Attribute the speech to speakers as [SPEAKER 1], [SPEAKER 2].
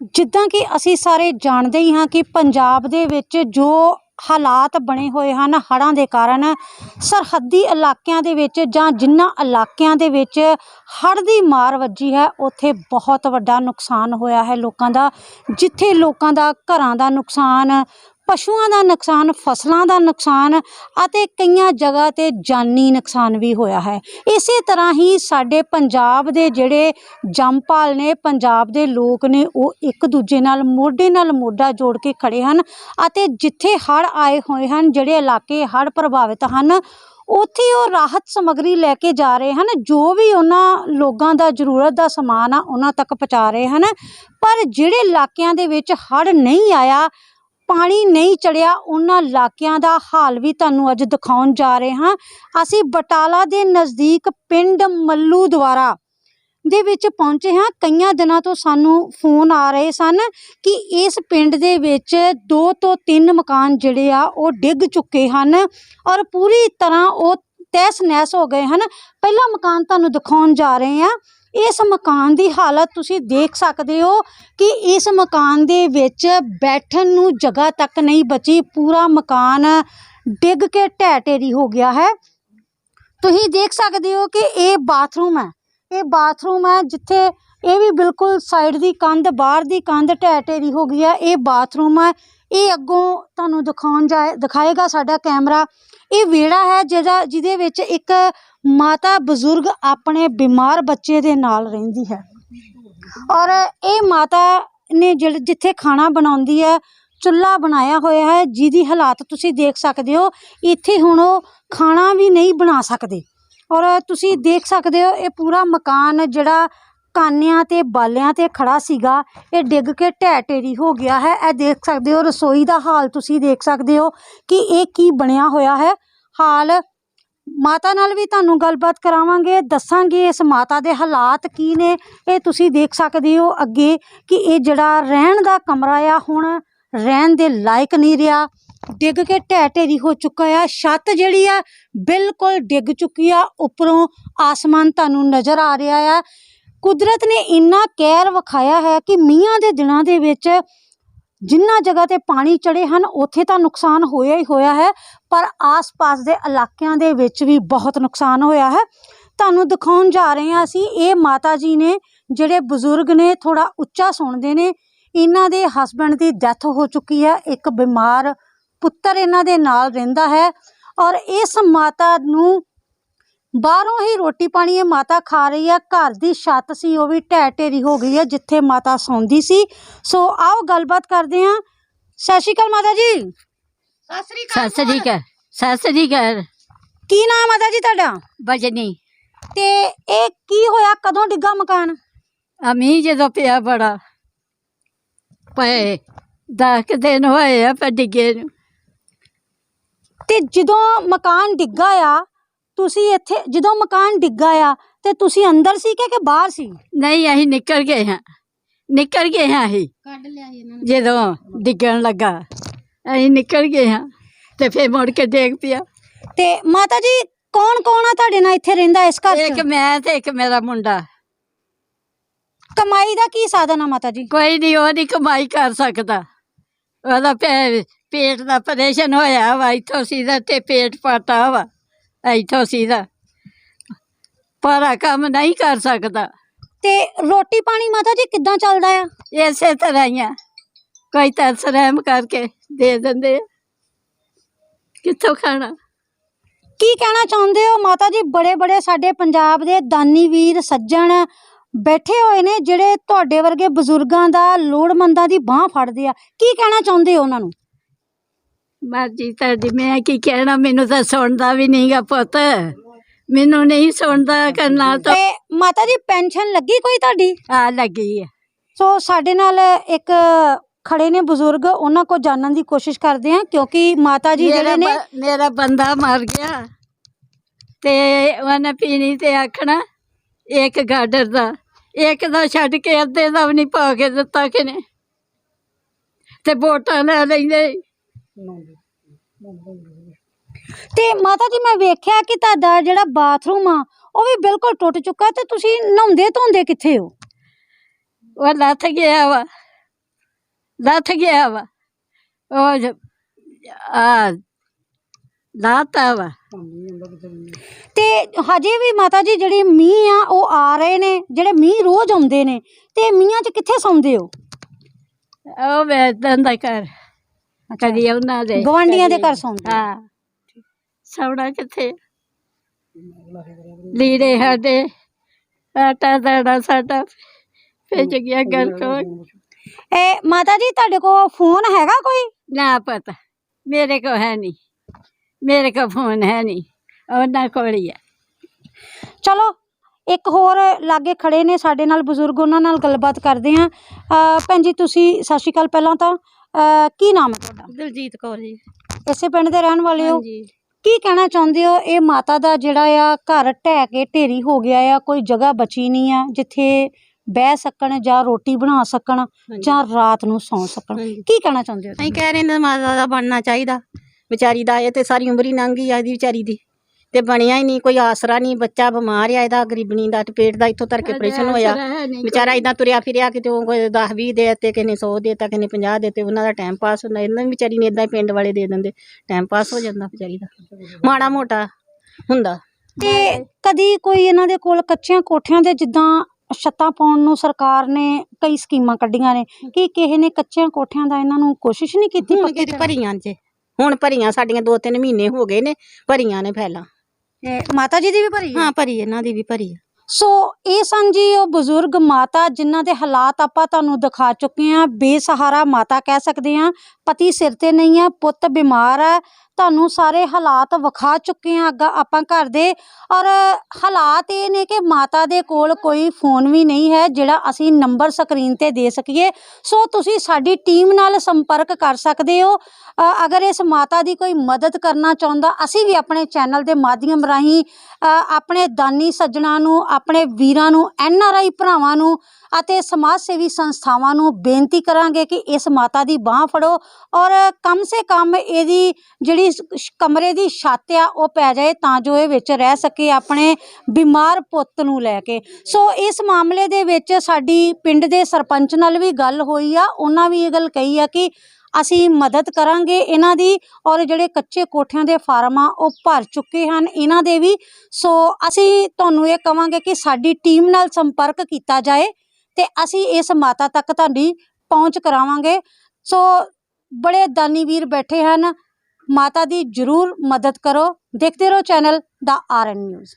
[SPEAKER 1] ਜਿੱਦਾਂ ਕਿ ਅਸੀਂ ਸਾਰੇ ਜਾਣਦੇ ਹੀ ਹਾਂ ਕਿ ਪੰਜਾਬ ਦੇ ਵਿੱਚ ਜੋ ਹਾਲਾਤ ਬਣੇ ਹੋਏ ਹਨ, ਹੜ੍ਹਾਂ ਦੇ ਕਾਰਨ, ਸਰਹੱਦੀ ਇਲਾਕਿਆਂ ਦੇ ਵਿੱਚ ਜਾਂ ਜਿਨ੍ਹਾਂ ਇਲਾਕਿਆਂ ਦੇ ਵਿੱਚ ਹੜ੍ਹ ਦੀ ਮਾਰ ਵੱਜੀ ਹੈ, ਉੱਥੇ ਬਹੁਤ ਵੱਡਾ ਨੁਕਸਾਨ ਹੋਇਆ ਹੈ ਲੋਕਾਂ ਦਾ, ਜਿੱਥੇ ਲੋਕਾਂ ਦਾ ਘਰਾਂ ਦਾ ਨੁਕਸਾਨ ਪਸ਼ੂਆਂ ਦਾ ਨੁਕਸਾਨ, ਫਸਲਾਂ ਦਾ ਨੁਕਸਾਨ ਅਤੇ ਕਈਆਂ ਜਗ੍ਹਾ ਤੇ ਜਾਨੀ ਨੁਕਸਾਨ ਵੀ ਹੋਇਆ ਹੈ। ਇਸੇ ਤਰ੍ਹਾਂ ਹੀ ਸਾਡੇ ਪੰਜਾਬ ਦੇ ਜਿਹੜੇ ਜੰਮਪਾਲ ਨੇ, ਪੰਜਾਬ ਦੇ ਲੋਕ ਨੇ, ਉਹ ਇੱਕ ਦੂਜੇ ਨਾਲ ਮੋਢੇ ਨਾਲ ਮੋਢਾ ਜੋੜ ਕੇ ਖੜੇ ਹਨ ਅਤੇ ਜਿੱਥੇ ਹੜ੍ਹ ਆਏ ਹੋਏ ਹਨ, ਜਿਹੜੇ ਇਲਾਕੇ ਹੜ੍ਹ ਪ੍ਰਭਾਵਿਤ ਹਨ, ਉੱਥੇ ਉਹ ਰਾਹਤ ਸਮੱਗਰੀ ਲੈ ਕੇ ਜਾ ਰਹੇ ਹਨ, ਜੋ ਵੀ ਉਹਨਾਂ ਲੋਕਾਂ ਦਾ ਜ਼ਰੂਰਤ ਦਾ ਸਮਾਨ ਆ, ਉਹਨਾਂ ਤੱਕ ਪਹੁੰਚਾ ਰਹੇ ਹਨ। ਪਰ ਜਿਹੜੇ ਇਲਾਕਿਆਂ ਦੇ ਵਿੱਚ ਹੜ੍ਹ ਨਹੀਂ ਆਇਆ ਪਾਣੀ ਨਹੀਂ ਚੜਿਆ, ਉਹਨਾਂ ਇਲਾਕਿਆਂ ਦਾ ਹਾਲ ਵੀ ਤੁਹਾਨੂੰ ਅੱਜ ਦਿਖਾਉਣ ਜਾ ਰਹੇ ਹਾਂ। ਅਸੀਂ ਬਟਾਲਾ ਦੇ ਨਜ਼ਦੀਕ ਪਿੰਡ ਮੱਲੂ ਦੁਆਰਾ ਦੇ ਵਿੱਚ ਪਹੁੰਚੇ ਹਾਂ। ਕਈਆਂ ਦਿਨਾਂ ਤੋਂ ਸਾਨੂੰ ਫੋਨ ਆ ਰਹੇ ਸਨ ਕਿ ਇਸ ਪਿੰਡ ਦੇ ਵਿੱਚ ਦੋ ਤੋਂ ਤਿੰਨ ਮਕਾਨ ਜਿਹੜੇ ਆ, ਉਹ ਡਿੱਗ ਚੁੱਕੇ ਹਨ ਔਰ ਪੂਰੀ ਤਰ੍ਹਾਂ ਉਹ ਤਹਿਸ ਨਹਿਸ ਹੋ ਗਏ ਹਨ। ਪਹਿਲਾ ਮਕਾਨ ਤੁਹਾਨੂੰ ਦਿਖਾਉਣ ਜਾ ਰਹੇ ਹਾਂ। ਇਸ ਮਕਾਨ ਦੀ ਹਾਲਤ ਤੁਸੀਂ ਦੇਖ ਸਕਦੇ ਹੋ ਕਿ ਇਸ ਮਕਾਨ ਦੇ ਵਿੱਚ ਬੈਠਣ ਨੂੰ ਜਗ੍ਹਾ ਤੱਕ ਨਹੀਂ ਬਚੀ, ਪੂਰਾ ਮਕਾਨ ਡਿੱਗ ਕੇ ਢਹਿ ਢੇਰੀ ਹੋ ਗਿਆ ਹੈ। ਤੁਸੀਂ ਦੇਖ ਸਕਦੇ ਹੋ ਕਿ ਇਹ ਬਾਥਰੂਮ ਹੈ। ਇਹ ਬਾਥਰੂਮ ਹੈ ਜਿੱਥੇ ਇਹ ਵੀ ਬਿਲਕੁਲ ਸਾਈਡ ਦੀ ਕੰਧ, ਬਾਹਰ ਦੀ ਕੰਧ ਢਹਿ ਢੇਰੀ ਹੋ ਗਈ ਹੈ ਇਹ ਬਾਥਰੂਮ ਹੈ ਇਹ ਅੱਗੋਂ ਤੁਹਾਨੂੰ ਦਿਖਾਉਣ ਜਾਏ ਦਿਖਾਏਗਾ ਸਾਡਾ ਕੈਮਰਾ। ਇਹ ਵਿਹੜਾ ਹੈ ਜਿਹਦਾ, ਜਿਹਦੇ ਵਿੱਚ ਇੱਕ ਮਾਤਾ ਬਜ਼ੁਰਗ ਆਪਣੇ ਬਿਮਾਰ ਬੱਚੇ ਦੇ ਨਾਲ ਰਹਿੰਦੀ ਹੈ। ਔਰ ਇਹ ਮਾਤਾ ਨੇ ਜਿਹੜੇ ਜਿੱਥੇ ਖਾਣਾ ਬਣਾਉਂਦੀ ਹੈ ਚੁੱਲ੍ਹਾ ਬਣਾਇਆ ਹੋਇਆ ਹੈ, ਜਿਹਦੀ ਹਾਲਾਤ ਤੁਸੀਂ ਦੇਖ ਸਕਦੇ ਹੋ। ਇੱਥੇ ਹੁਣ ਉਹ ਖਾਣਾ ਵੀ ਨਹੀਂ ਬਣਾ ਸਕਦੇ। ਔਰ ਤੁਸੀਂ ਦੇਖ ਸਕਦੇ ਹੋ, ਇਹ ਪੂਰਾ ਮਕਾਨ ਜਿਹੜਾ ਕਾਨਿਆਂ ਤੇ ਬਾਲਿਆਂ ਤੇ ਖੜਾ ਸੀਗਾ। ਇਹ ਡਿੱਗ ਕੇ ਢਹਿ ਢੇਰੀ ਹੋ ਗਿਆ ਹੈ। ਇਹ ਦੇਖ ਸਕਦੇ ਹੋ, ਰਸੋਈ ਦਾ ਹਾਲ ਤੁਸੀਂ ਦੇਖ ਸਕਦੇ ਹੋ ਕਿ ਇਹ ਕੀ ਬਣਿਆ ਹੋਇਆ ਹੈ। ਹਾਲ ਮਾਤਾ ਨਾਲ ਵੀ ਤੁਹਾਨੂੰ ਗੱਲਬਾਤ ਕਰਾਵਾਂਗੇ, ਦੱਸਾਂਗੇ ਇਸ ਮਾਤਾ ਦੇ ਹਾਲਾਤ ਕੀ ਨੇ। ਇਹ ਤੁਸੀਂ ਦੇਖ ਸਕਦੇ ਹੋ ਅੱਗੇ ਕਿ ਇਹ ਜਿਹੜਾ ਰਹਿਣ ਦਾ ਕਮਰਾ ਆ, ਹੁਣ ਰਹਿਣ ਦੇ ਲਾਇਕ ਨਹੀਂ ਰਿਹਾ। ਡਿੱਗ ਕੇ ਢਹਿ ਢੇਰੀ ਹੋ ਚੁੱਕਾ ਆ। ਛੱਤ ਜਿਹੜੀ ਆ, ਬਿਲਕੁਲ ਡਿੱਗ ਚੁੱਕੀ ਆ। ਉੱਪਰੋਂ ਆਸਮਾਨ ਤੁਹਾਨੂੰ ਨਜ਼ਰ ਆ ਰਿਹਾ ਆ। ਕੁਦਰਤ ਨੇ ਇੰਨਾ ਕਹਿਰ ਵਿਖਾਇਆ ਹੈ ਕਿ ਮੀਂਹਾਂ ਦੇ ਦਿਨਾਂ ਦੇ ਵਿੱਚ ਜਿੰਨਾ ਜਗ੍ਹਾ ਤੇ ਪਾਣੀ ਚੜੇ ਹਨ, ਉੱਥੇ ਤਾਂ ਨੁਕਸਾਨ ਹੋਇਆ ਹੀ ਹੋਇਆ ਹੈ, ਪਰ ਆਸ-ਪਾਸ ਦੇ ਇਲਾਕਿਆਂ ਦੇ ਵਿੱਚ ਵੀ ਬਹੁਤ ਨੁਕਸਾਨ ਹੋਇਆ ਹੈ। ਤੁਹਾਨੂੰ ਦਿਖਾਉਣ ਜਾ ਰਹੇ ਹਾਂ ਅਸੀਂ, ਇਹ ਮਾਤਾ ਜੀ ਨੇ ਜਿਹੜੇ ਬਜ਼ੁਰਗ ਨੇ ਥੋੜਾ ਉੱਚਾ ਸੁਣਦੇ ਨੇ, ਇਹਨਾਂ ਦੇ ਹਸਬੰਡ ਦੀ ਡੈਥ ਹੋ ਚੁੱਕੀ ਹੈ, ਇੱਕ ਬਿਮਾਰ ਪੁੱਤਰ ਇਹਨਾਂ ਦੇ ਨਾਲ ਰਹਿੰਦਾ ਹੈ ਔਰ ਇਸ ਮਾਤਾ ਨੂੰ ਬਾਹਰੋਂ ਹੀ ਰੋਟੀ ਪਾਣੀ ਇਹ ਮਾਤਾ ਖਾ ਰਹੀ ਹੈ ਘਰ ਦੀ ਛੱਤ ਸੀ ਉਹ ਵੀ ਢਹਿ ਢੇਰੀ ਹੋ ਗਈ ਹੈ ਜਿੱਥੇ ਮਾਤਾ ਸੌਂਦੀ ਸੀ। ਸੋ ਆਓ ਗੱਲਬਾਤ ਕਰਦੇ ਹਾਂ। ਸਤਿ ਸ਼੍ਰੀ ਅਕਾਲ ਮਾਤਾ ਜੀ। ਸਤਿ ਸ਼੍ਰੀ
[SPEAKER 2] ਸਤਿ ਸ੍ਰੀ ਅਕਾਲ ਸਤਿ ਸ੍ਰੀ ਅਕਾਲ।
[SPEAKER 1] ਕੀ ਨਾਮ ਮਾਤਾ ਜੀ ਤੁਹਾਡਾ?
[SPEAKER 2] ਬਜਨੀ
[SPEAKER 1] ਤੇ ਇਹ ਕੀ ਹੋਇਆ? ਕਦੋਂ ਡਿੱਗਾ ਮਕਾਨ?
[SPEAKER 2] ਅਮੀ ਜਦੋਂ ਪਿਆ ਬੜਾ ਪਏ ਦਸ ਕੁ ਦਿਨ ਹੋਏ ਆ ਪਰ ਡਿੱਗੇ ਨੂੰ।
[SPEAKER 1] ਤੇ ਜਦੋਂ ਮਕਾਨ ਡਿੱਗਾ ਆ ਤੁਸੀਂ ਇੱਥੇ ਜਦੋਂ ਮਕਾਨ ਡਿੱਗਾ ਆ ਤੇ ਤੁਸੀਂ ਅੰਦਰ ਸੀ ਕਿ ਕਿ ਬਾਹਰ ਸੀ?
[SPEAKER 2] ਨਹੀਂ ਅਸੀਂ ਨਿਕਲ ਗਏ ਹਾਂ। ਨਿਕਲ ਗਏ ਹਾਂ ਅਸੀਂ।
[SPEAKER 1] ਕੱਢ ਲਿਆ ਇਹਨਾਂ
[SPEAKER 2] ਜਦੋਂ ਡਿੱਗਣ ਲੱਗਾ ਅਸੀਂ ਨਿਕਲ ਗਏ ਹਾਂ ਤੇ ਫਿਰ ਮੁੜ ਕੇ ਡੇਗ ਪਿਆ।
[SPEAKER 1] ਤੇ ਮਾਤਾ ਜੀ ਕੌਣ ਕੌਣ ਆ ਤੁਹਾਡੇ ਨਾਲ ਇੱਥੇ ਰਹਿੰਦਾ ਇਸ ਘਰ
[SPEAKER 2] ਇੱਕ ਮੈਂ ਤੇ ਇੱਕ ਮੇਰਾ ਮੁੰਡਾ।
[SPEAKER 1] ਕਮਾਈ ਦਾ ਕੀ ਸਾਧਨ ਆ ਮਾਤਾ ਜੀ?
[SPEAKER 2] ਕੋਈ ਨਹੀਂ ਉਹ ਨਹੀਂ ਕਮਾਈ ਕਰ ਸਕਦਾ। ਉਹਦਾ ਪੇ- ਪੇਟ ਦਾ ਆਪਰੇਸ਼ਨ ਹੋਇਆ ਵਾ ਇੱਥੋਂ ਸੀਦਾ ਤੇ ਪੇਟ ਪਾਟਾ ਵਾ। ਇੱਥੋਂ ਸੀਦਾ ਪਰ ਕੰਮ ਨਹੀਂ ਕਰ ਸਕਦਾ।
[SPEAKER 1] ਤੇ ਰੋਟੀ ਪਾਣੀ ਮਾਤਾ ਜੀ ਕਿੱਦਾਂ ਚੱਲਦਾ ਆ?
[SPEAKER 2] ਇਸੇ ਤਰ੍ਹਾਂ ਹੀ ਆ। ਕੋਈ ਤਰਸ ਰਹਿਮ ਕਰਕੇ ਦੇ ਦਿੰਦੇ ਆ। ਕਿੱਥੋਂ ਖਾਣਾ?
[SPEAKER 1] ਕੀ ਕਹਿਣਾ ਚਾਹੁੰਦੇ ਹੋ ਮਾਤਾ ਜੀ? ਬੜੇ ਬੜੇ ਸਾਡੇ ਪੰਜਾਬ ਦੇ ਦਾਨੀ ਵੀਰ ਸੱਜਣ ਬੈਠੇ ਹੋਏ ਨੇ ਜਿਹੜੇ ਤੁਹਾਡੇ ਵਰਗੇ ਬਜ਼ੁਰਗਾਂ ਦਾ ਲੋੜਮੰਦਾਂ ਦੀ ਬਾਹ ਫੜਦੇ ਆ। ਕੀ ਕਹਿਣਾ ਚਾਹੁੰਦੇ ਹੋ ਉਹਨਾਂ ਨੂੰ?
[SPEAKER 2] ਮਰਜ਼ੀ ਤੁਹਾਡੀ ਮੈਂ ਕੀ ਕਹਿਣਾ ਮੈਨੂੰ ਤਾਂ ਸੁਣਦਾ ਵੀ ਨਹੀਂਗਾ ਪੁੱਤ। ਮੈਨੂੰ ਨਹੀਂ ਸੁਣਦਾ ਕਰਨਾ ਤਾਂ
[SPEAKER 1] ਤੇ ਮਾਤਾ ਜੀ ਪੈਨਸ਼ਨ ਲੱਗੀ ਕੋਈ ਤੁਹਾਡੀ?
[SPEAKER 2] ਆ ਲੱਗੀ ਆ।
[SPEAKER 1] ਸੋ ਸਾਡੇ ਨਾਲ ਇੱਕ ਖੜੇ ਨੇ ਬਜ਼ੁਰਗ ਉਹਨਾਂ ਕੋ ਜਾਣਨ ਦੀ ਕੋਸ਼ਿਸ਼ ਕਰਦੇ ਆ ਕਿਉਂਕਿ ਮਾਤਾ ਜੀ
[SPEAKER 2] ਮੇਰਾ
[SPEAKER 1] ਜਿਹੜੇ ਨੇ
[SPEAKER 2] ਬ- ਮੇਰਾ ਬੰਦਾ ਮਰ ਗਿਆ। ਤੇ ਉਹਨੇ ਪੀਣੀ ਤੇ ਆਖਣਾ ਇੱਕ ਗਾਡਰ ਦਾ। ਇੱਕ ਦਾ ਛੱਡ ਕੇ ਅੱਧੇ ਦਾ ਵੀ ਨਹੀਂ ਪਾ ਕੇ ਦਿੱਤਾ ਕਿਨੇ। ਤੇ ਵੋਟਾਂ ਲੈ ਲੈਂਦੇ।
[SPEAKER 1] ਤੇ ਮਾਤਾ ਜੀ ਮੈਂ ਵੇਖਿਆ ਕਿ ਤੁਹਾਡਾ ਜਿਹੜਾ ਬਾਥਰੂਮ ਆ ਉਹ ਵੀ ਬਿਲਕੁਲ ਟੁੱਟ ਚੁੱਕਾ ਤੇ ਤੁਸੀਂ ਨਹਾਉਂਦੇ ਧੋਂਦੇ ਕਿੱਥੇ ਹੋ?
[SPEAKER 2] ਉਹ ਲੱਥ ਗਿਆ ਵਾ। ਲੱਥ ਗਿਆ ਵਾ। ਉਹ ਆ ਲਾਤਾ ਵਾ।
[SPEAKER 1] ਤੇ ਹਜੇ ਵੀ ਮਾਤਾ ਜੀ ਜਿਹੜੀ ਮੀਂਹ ਆ ਉਹ ਆ ਰਹੇ ਨੇ ਜਿਹੜੇ ਮੀਂਹ ਰੋਜ਼ ਆਉਂਦੇ ਨੇ ਤੇ ਮੀਂਹਾਂ 'ਚ ਕਿੱਥੇ ਸੌਂਦੇ ਹੋ?
[SPEAKER 2] ਉਹ ਵੇਦਾਂ ਦਾ ਘਰ। ਕਦੀ ਉਹਨਾਂ ਦੇ
[SPEAKER 1] ਗਵਾਂਢੀਆਂ ਦੇ ਘਰ ਸੌਂਦੇ
[SPEAKER 2] ਹਾਂ। ਸੌਣਾ ਕਿੱਥੇ? ਲੀੜੇ ਸਾਡੇ ਆਟਾ ਦਾਣਾ ਸਾਡਾ ਭੇਜ ਗਿਆ ਘਰ ਕੋਲ।
[SPEAKER 1] ਇਹ ਮਾਤਾ ਜੀ ਤੁਹਾਡੇ ਕੋਲ ਫੋਨ ਹੈਗਾ ਕੋਈ?
[SPEAKER 2] ਨਾ ਪਤਾ ਮੇਰੇ ਕੋ ਹੈ ਨਹੀਂ। ਮੇਰੇ ਕੋ ਫੋਨ ਹੈ ਨਹੀਂ ਉਹਨਾਂ ਕੋਲ ਹੀ ਹੈ
[SPEAKER 1] ਚਲੋ ਇੱਕ ਹੋਰ ਲਾਗੇ ਖੜੇ ਨੇ ਸਾਡੇ ਨਾਲ ਬਜ਼ੁਰਗ ਉਹਨਾਂ ਨਾਲ ਗੱਲਬਾਤ ਕਰਦੇ ਅਹ ਭੈਣ ਜੀ ਤੁਸੀਂ ਸਤਿ ਸ਼੍ਰੀ ਅਕਾਲ ਪਹਿਲਾਂ ਤਾਂ। ਅਹ ਕੀ ਨਾਮ ਹੈ ਤੁਹਾਡਾ?
[SPEAKER 2] ਦਲਜੀਤ ਕੌਰ ਜੀ।
[SPEAKER 1] ਇਸੇ ਪਿੰਡ ਦੇ ਰਹਿਣ ਵਾਲੇ ਹੋ?
[SPEAKER 2] ਹਾਂਜੀ।
[SPEAKER 1] ਕੀ ਕਹਿਣਾ ਚਾਹੁੰਦੇ ਹੋ? ਇਹ ਮਾਤਾ ਦਾ ਜਿਹੜਾ ਆ ਘਰ ਢਹਿ ਕੇ ਢੇਰੀ ਹੋ ਗਿਆ ਆ ਕੋਈ ਜਗ੍ਹਾ ਬਚੀ ਨਹੀਂ ਆ ਜਿੱਥੇ ਬਹਿ ਸਕਣ ਜਾਂ ਰੋਟੀ ਬਣਾ ਸਕਣ ਜਾਂ ਰਾਤ ਨੂੰ ਸੌਂ ਸਕਣ।
[SPEAKER 3] ਹਾਂਜੀ।
[SPEAKER 1] ਕੀ ਕਹਿਣਾ ਚਾਹੁੰਦੇ ਹੋ
[SPEAKER 3] ਅਸੀਂ ਕਹਿ ਰਹੇ ਨੇ ਮਾਤਾ ਦਾ ਬਣਨਾ ਚਾਹੀਦਾ। ਵਿਚਾਰੀ ਦਾ ਇਹ ਤੇ ਸਾਰੀ ਉਮਰ ਹੀ ਲੰਘ ਗਈ ਆ ਇਹਦੀ ਵਿਚਾਰੀ ਦੀ। ਤੇ ਬਣਿਆ ਹੀ ਨਹੀਂ ਕੋਈ ਆਸਰਾ ਨਹੀਂ ਬੱਚਾ ਬਿਮਾਰ ਆ ਇਹਦਾ ਗਰੀਬਣੀ ਦਾ ਤੇ ਪੇਟ ਦਾ ਇੱਥੋਂ ਤੱਕ ਆਪਰੇਸ਼ਨ ਹੋਇਆ। ਵਿਚਾਰਾ ਇਦਾਂ ਤੁਰਿਆ ਫਿਰਿਆ ਕਿਤੇ ਉਹ ਕੋਈ 10 20 ਦੇ ਤੇ ਕਿਸੇ ਨੇ 100 ਦੇ ਤਾਂ ਕਿਸੇ ਨੇ 50 ਦੇ ਤੇ ਉਹਨਾਂ ਦਾ ਟਾਈਮ ਪਾਸ ਹੁੰਦਾ ਇਹਨਾਂ ਵੀ ਵਿਚਾਰੀ ਨੇ ਇਦਾਂ ਹੀ ਪਿੰਡ ਵਾਲੇ ਦੇ ਦਿੰਦੇ ਟਾਈਮ ਪਾਸ ਹੋ ਜਾਂਦਾ ਵਿਚਾਰੀ ਦਾ। ਮਾੜਾ ਮੋਟਾ ਹੁੰਦਾ।
[SPEAKER 1] ਤੇ ਕਦੀ ਕੋਈ ਇਹਨਾਂ ਦੇ ਕੋਲ ਕੱਚਿਆਂ ਕੋਠਿਆਂ ਦੇ ਜਿੱਦਾਂ ਛੱਤਾਂ ਪਾਉਣ ਨੂੰ ਸਰਕਾਰ ਨੇ ਕਈ ਸਕੀਮਾਂ ਕੱਢੀਆਂ ਨੇ ਕੀ ਕਿਸੇ ਨੇ ਕੱਚਿਆਂ ਕੋਠਿਆਂ ਦਾ ਇਹਨਾਂ ਨੂੰ ਕੋਸ਼ਿਸ਼ ਨਹੀਂ ਕੀਤੀ ਪੱਕੀ
[SPEAKER 3] ਭਰੀਆਂ 'ਚ। ਹੁਣ ਭਰੀਆਂ ਸਾਡੀਆਂ 2-3 ਮਹੀਨੇ ਹੋ ਗਏ ਨੇ ਭਰੀਆਂ ਨੇ ਫੈਲਾਂ
[SPEAKER 1] ਮਾਤਾ ਜੀ ਦੀ ਵੀ ਭਰੀ ਹੈ?
[SPEAKER 3] ਹਾਂ ਭਰੀ ਇਹਨਾਂ ਦੀ ਵੀ ਭਰੀ ਆ।
[SPEAKER 1] ਸੋ ਇਹ ਸਨ ਜੀ ਉਹ ਬਜ਼ੁਰਗ ਮਾਤਾ ਜਿਨ੍ਹਾਂ ਦੇ ਹਾਲਾਤ ਆਪਾਂ ਤੁਹਾਨੂੰ ਦਿਖਾ ਚੁੱਕੇ ਹਾਂ ਬੇਸਹਾਰਾ ਮਾਤਾ ਕਹਿ ਸਕਦੇ ਹਾਂ ਪਤੀ ਸਿਰ ਤੇ ਨਹੀਂ ਆ ਪੁੱਤ ਬਿਮਾਰ ਹੈ ਤੁਹਾਨੂੰ ਸਾਰੇ ਹਾਲਾਤ ਵਿਖਾ ਚੁੱਕੇ ਹਾਂ ਅੱਗਾ ਆਪਾਂ ਘਰ ਦੇ। ਔਰ ਹਾਲਾਤ ਇਹ ਨੇ ਕਿ ਮਾਤਾ ਦੇ ਕੋਲ ਕੋਈ ਫੋਨ ਵੀ ਨਹੀਂ ਹੈ, ਜਿਹੜਾ ਅਸੀਂ ਨੰਬਰ ਸਕਰੀਨ ਤੇ ਦੇ ਸਕੀਏ। ਸੋ ਤੁਸੀਂ ਸਾਡੀ ਟੀਮ ਨਾਲ ਸੰਪਰਕ ਕਰ ਸਕਦੇ ਹੋ। ਅਗਰ ਇਸ ਮਾਤਾ ਦੀ ਕੋਈ ਮਦਦ ਕਰਨਾ ਚਾਹੁੰਦਾ, ਅਸੀਂ ਵੀ ਆਪਣੇ ਚੈਨਲ ਦੇ ਮਾਧਿਅਮ ਰਾਹੀਂ ਆਪਣੇ ਦਾਨੀ ਸੱਜਣਾ ਨੂੰ, ਆਪਣੇ ਵੀਰਾਂ ਨੂੰ, ਐਨ ਆਰ ਆਈ ਭਰਾਵਾਂ ਨੂੰ ਅਤੇ ਸਮਾਜ ਸੇਵੀ ਸੰਸਥਾਵਾਂ ਨੂੰ ਬੇਨਤੀ ਕਰਾਂਗੇ ਕਿ ਇਸ ਮਾਤਾ ਦੀ ਬਾਹ ਫੜੋ। ਔਰ ਕਮ ਸੇ ਕਮ ਇਹਦੀ ਜਿਹੜੀ ਸ਼- ਕਮਰੇ ਦੀ ਛੱਤ ਆ, ਉਹ ਪੈ ਜਾਏ ਤਾਂ ਜੋ ਇਹ ਵਿੱਚ ਰਹਿ ਸਕੇ ਆਪਣੇ ਬਿਮਾਰ ਪੁੱਤ ਨੂੰ ਲੈ ਕੇ। ਸੋ ਇਸ ਮਾਮਲੇ ਦੇ ਵਿੱਚ ਸਾਡੀ ਪਿੰਡ ਦੇ ਸਰਪੰਚ ਨਾਲ ਵੀ ਗੱਲ ਹੋਈ ਆ, ਉਹਨਾਂ ਵੀ ਇਹ ਗੱਲ ਕਹੀ ਆ ਕਿ ਅਸੀਂ ਮਦਦ ਕਰਾਂਗੇ। ਇਹਨਾਂ ਦੀ ਔਰ ਜਿਹੜੇ ਕੱਚੇ ਕੋਠਿਆਂ ਦੇ ਫਾਰਮ ਆ, ਉਹ ਭਰ ਚੁੱਕੇ ਹਨ ਇਹਨਾਂ ਦੇ ਵੀ। ਸੋ ਅਸੀਂ ਤੁਹਾਨੂੰ ਇਹ ਕਵਾਂਗੇ ਕਿ ਸਾਡੀ ਟੀਮ ਨਾਲ ਸੰਪਰਕ ਕੀਤਾ ਜਾਏ ਤੇ ਅਸੀਂ ਇਸ ਮਾਤਾ ਤੱਕ ਤੁਹਾਡੀ ਪਹੁੰਚ ਕਰਾਵਾਂਗੇ। ਸੋ ਬੜੇ ਦਾਨੀ ਵੀਰ ਬੈਠੇ ਹਨ। ਮਾਤਾ ਦੀ ਜਰੂਰ ਮਦਦ ਕਰੋ। ਦੇਖਦੇ ਰਹੋ ਚੈਨਲ ਦਾ ਆਰਐਨ ਨਿਊਜ਼।